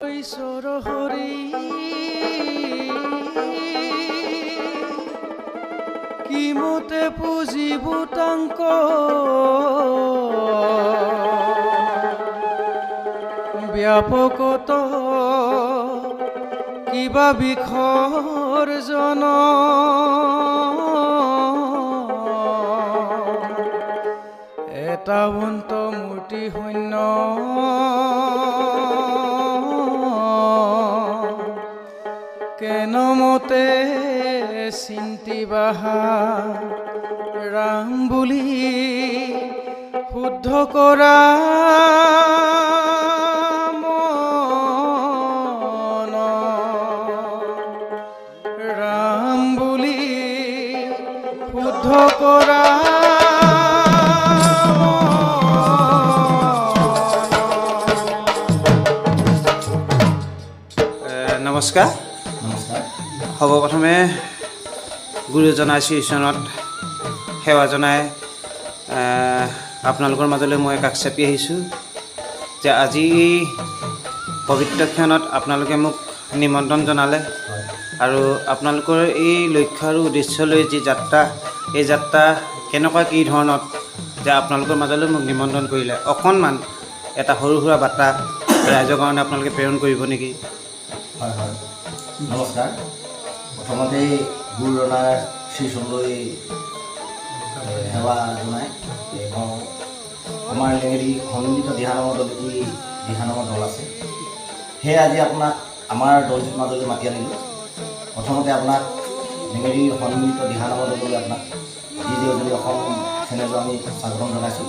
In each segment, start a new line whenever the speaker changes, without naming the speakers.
ঈশ্বর হরি। কি মতে ব্যাপকত কিবা বিষৰ জন। এটা অন্ত মূৰ্তি শূন্য। কেনমতে চিন্তি বাহা ৰাম বুলি শুদ্ধ কৰা ৰাম বুলি শুদ্ধ কৰা নমস্কাৰ সৰ্বপ্ৰথমে গুৰুজনা শ্ৰীচৰণত সেৱা জনাই আপোনালোকৰ মাজলৈ মই কাষ চাপি আহিছোঁ যে আজি এই ক্ষণত আপোনালোকে মোক নিমন্ত্ৰণ জনালে আৰু আপোনালোকৰ এই লক্ষ্য আৰু উদ্দেশ্যলৈ যি যাত্ৰা, এই যাত্ৰা কেনেকুৱা কি ধৰণত যে আপোনালোকৰ মাজলৈ মোক নিমন্ত্ৰণ কৰিলে, অকণমান এটা সৰু সুৰা বাৰ্তা ৰাইজৰ কাৰণে আপোনালোকে প্ৰেৰণ কৰিব নেকি?
হয় হয়। নমস্কাৰ। প্ৰথমতে গুৰুজনাৰ শ্ৰীচন্দ্ৰই সেৱা জনাই এই কওঁ আমাৰ লেঙেৰী সন্মিলিত দিহানামৰ দল যি দিহানামৰ দল আছে। সেয়ে আজি আপোনাক আমাৰ দলটোৰ মাজলৈ মাতি আনিলোঁ। প্ৰথমতে আপোনাক লেঙেৰী সন্মিলিত দিহানামৰ দললৈ আপোনাক জি জি অজনী অসম চেনেলটো আমি স্বাগতম জনাইছোঁ।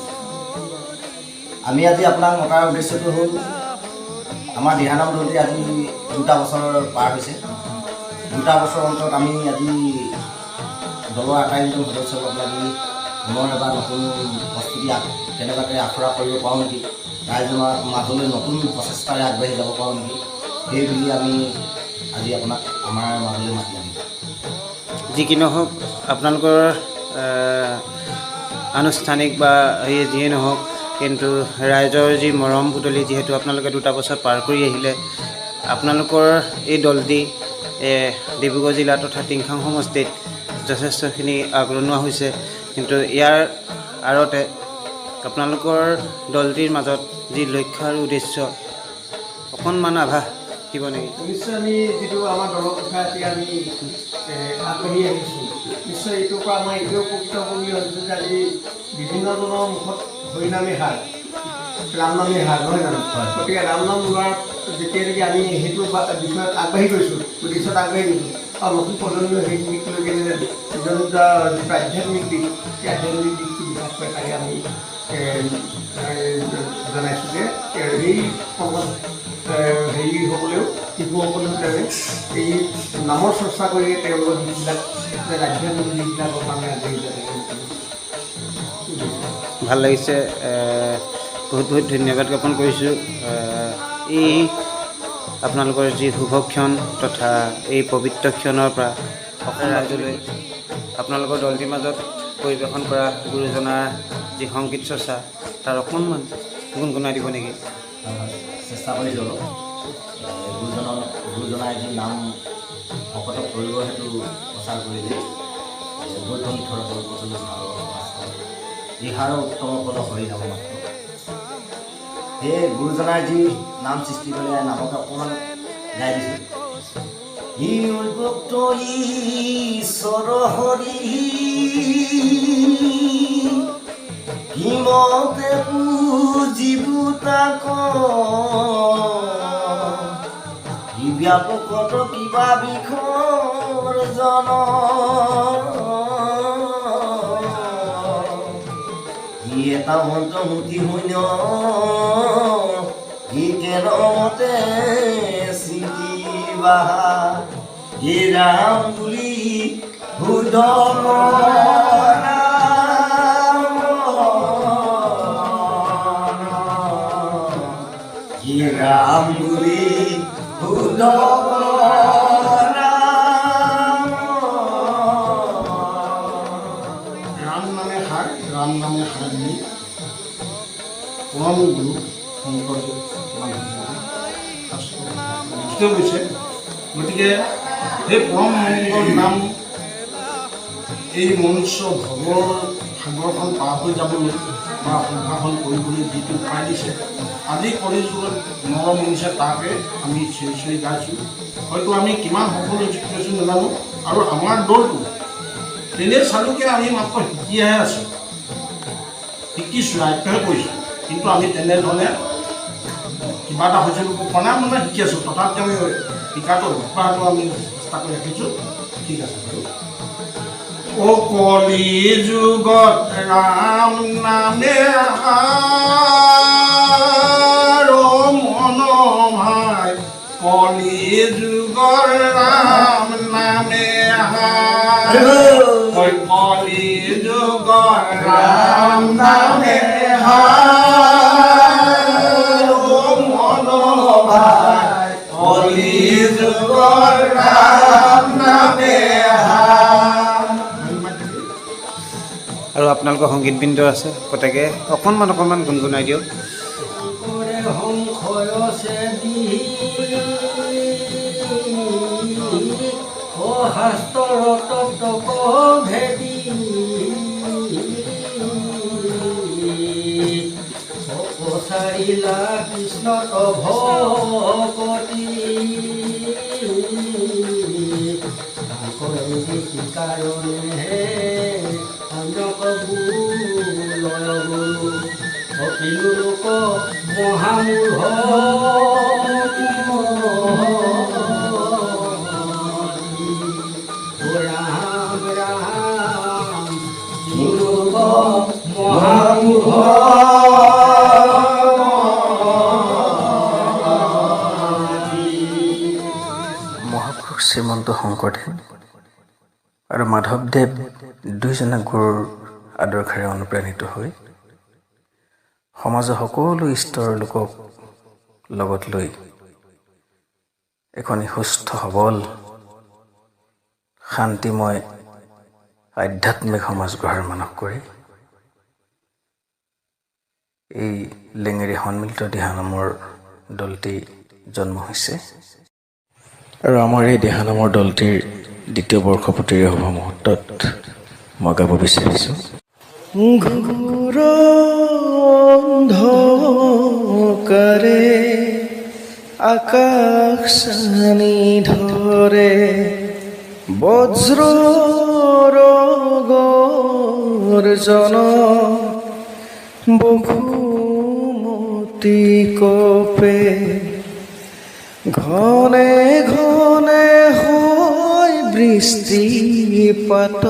আমি আজি আপোনাক মতাৰ উদ্দেশ্যটো হ'ল, আমাৰ দিহানাম দলটি আজি দুটা বছৰ পাৰ হৈছে। দুটা বছৰ অন্তত আমি আজি দলৰ আটাইকেইজন সদস্যক লাগি পুনৰ এবাৰ নতুন প্ৰস্তুতি কেনেবাকৈ আখৰা কৰিব পাৰোঁ নেকি? ৰাইজৰ মাজলৈ নতুন প্ৰচেষ্টাৰে আগবাঢ়ি যাব পাৰোঁ নেকি? সেই বুলি আমি আজি আপোনাক আমাৰ মাজলৈ মাতি আনিলোঁ।
যি কি নহওক আপোনালোকৰ আনুষ্ঠানিক বা হেৰি যিয়ে নহওক কিন্তু ৰাইজৰ যি মৰম পুতলি যিহেতু আপোনালোকে দুটা বছৰ পাৰ কৰি আহিলে আপোনালোকৰ এই দলটি ডিব্ৰুগড় জিলা তথা টিংখাং সমষ্টিত যথেষ্টখিনি আগৰণুৱা হৈছে। কিন্তু ইয়াৰ আঁৰতে আপোনালোকৰ দলটিৰ মাজত যি লক্ষ্য আৰু উদ্দেশ্য অকণমান আভাস দিব নেকি?
নিশ্চয় আমি যিটো আমাৰ দলৰ কথা এতিয়া আমি আগবাঢ়ি আহিছোঁ। নিশ্চয় এইটোৰ পৰা আমাৰ এইটোৱে উপকৃত বুলি ভাবিছোঁ যে আজি বিভিন্নজনৰ মুখত হৰিনামী হাৰ। ৰামনামী হাৰ নহয় জানো। গতিকে ৰামনাম লোৱাৰ যেতিয়ালৈকে আমি সেইটো বিষয়ত আগবাঢ়ি গৈছোঁ উদ্দেশ্যত আগবাঢ়ি গৈছোঁ আৰু নতুন প্ৰজন্মই সেই দিশলৈকে যে নিজৰ নিজৰ যিটো আধ্যাত্মিক দিশ সেই আধ্যাত্মিক দিশটো বিকাশ কৰে তাকে আমি জনাইছোঁ যে এই সময়ত এ, হেৰি হ'বলৈও শিশুসকলেও তেনে এই নামৰ চৰ্চা কৰি তেওঁলোকৰ যিবিলাক আধ্যাত্মিক দিশবিলাকৰ কাৰণে আগবাঢ়ি যায়
ভালো লাগিছে বহুত বহুত ধন্যবাদ জ্ঞাপন কৰিছোঁ। এই আপোনালোকৰ যি শুভক্ষণ তথা এই পবিত্ৰ ক্ষণৰ পৰা অসম ৰাইজলৈ আপোনালোকৰ দলটিৰ মাজত পৰিৱেশন কৰা গুৰুজনাৰ যি সংগীত চৰ্চা তাৰ অকণমান গুণগুণাই দিব নেকি।
চেষ্টা কৰি যাব। গুৰুজনৰ গুৰুজনাই যি নাম ভকত কৰিব সেইটো প্ৰচাৰ কৰিলে। বৈধন থৰ ইহাৰ উত্তম পদ হৰি নাম মাত্ৰ। গুৰুজনাই যি নাম সৃষ্টি কৰিলে নামকে অকণমান গাই দিছোঁ। ই ভক্ত ঈশ্বৰ হৰি কিমতে পুজিব তাক কিবা বিষৰ জন ই এটা মন্ত্ৰ মুঠি শূন্য ই কেনমতে চিন্তিবা হে ৰাম বুলি শুদ্ধ
শংকৰদেৱ মাধৱদেৱে
হৈছে গতিকে সেই পৰম মংগল নাম, এই মনুষ্য ভৱৰ সাগৰখন পাৰ হৈ যাবলৈ বা সংসাৰখন কৰিবলৈ যিটো উপায় দিছে, আজি কলিযুগত নৰ মনুষ্য তাকে আমি চিঞৰি চিঞৰি গাইছোঁ। হয়তো আমি কিমান সফল হৈছোঁ নাজানো। আৰু আমাৰ দলটো এনেই চালোকে আমি মাত্ৰ শিকিহে আছোঁ। শিকিছোঁ আয়ত্তহে কৰিছোঁ। কিন্তু আমি তেনেধৰণে কিবা এটা হৈছে বুলি মানে শিকি আছোঁ। তথাপি আমি শিকাটো অব্যাহত আমি চেষ্টা কৰি ৰাখিছোঁ। ঠিক আছে বাৰু। ও কলি যুগত ৰাম নামে মন ভাই। কলি যুগৰ ৰাম নামে কলি যুগৰ ৰাম নামে আহাৰ।
আপোনালোকৰ সংগীতবৃন্দ আছে প্ৰত্যেকে অকণমান অকণমান গুণগুণাই দিয়ক।
অপচাৰিলা কৃষ্ণ ভকতি কৰে অপিলু লোক মহামূঢ়।
শ্ৰীমন্ত শংকৰদেৱ আৰু মাধৱদেৱ দুয়োজনা গুৰুৰ আদৰ্শেৰে অনুপ্ৰাণিত হৈ সমাজৰ সকলো স্তৰৰ লোকক লগত লৈ এখন সুস্থ সবল শান্তিময় আধ্যাত্মিক সমাজ গঢ়াৰ মানস কৰি এই লেঙেৰী সন্মিলিত দিহানামৰ দলটি জন্ম হৈছে। আৰু আমাৰ এই দিহানামৰ দলটিৰ দ্বিতীয় বৰ্ষপতিৰ শুভ মুহূৰ্তত মই গাব বিচাৰিছোঁ। ঘোৰ অন্ধকাৰে আকাশ চানি ধৰে বজ্ৰ জন বসুমতী কপে ঘনে ঘনে হয় বৃষ্টিপাত।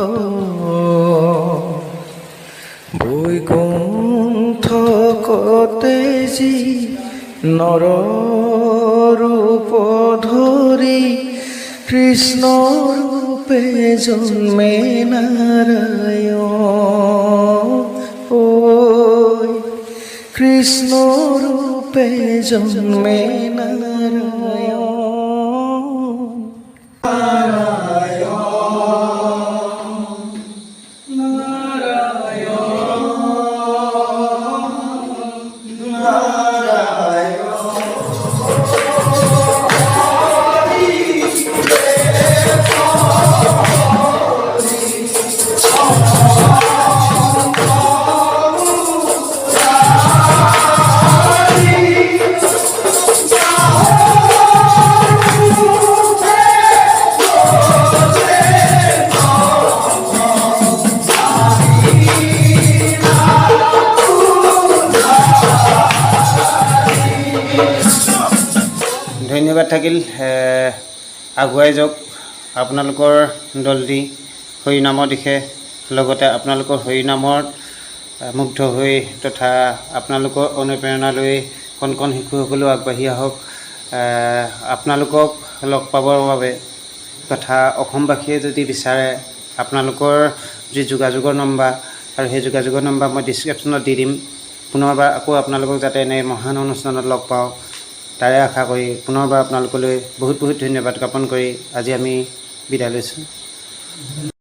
কতে নর রূপ ধরি কৃষ্ণ রূপে জন্মে নারায়ণ। ও কৃষ্ণ রূপে জন্মে নাৰায়ণ
ধন্যবাদ থাকিল আগুৱাই যাওক। আপোনালোকৰ দলটি হৰিনামৰ দিশে লগতে আপোনালোকৰ হৰিনামত মুগ্ধ হৈ তথা আপোনালোকৰ অনুপ্ৰেৰণা লৈ কণ কণ শিশুসকলেও আগবাঢ়ি আহক। আপোনালোকক লগ পাবৰ বাবে তথা অসমবাসীয়ে যদি বিচাৰে আপোনালোকৰ যি যোগাযোগৰ নম্বৰ আৰু সেই যোগাযোগৰ নম্বৰ মই ডিছক্ৰিপশ্যনত দি দিম। পুনৰবাৰ আকৌ আপোনালোকক যাতে এনে মহান অনুষ্ঠানত লগ পাওঁ। তাৰে আশা কৰি পুনৰবাৰ আপোনালোকলৈ বহুত বহুত ধন্যবাদ জ্ঞাপন কৰি আজি আমি বিদায় লৈছোঁ।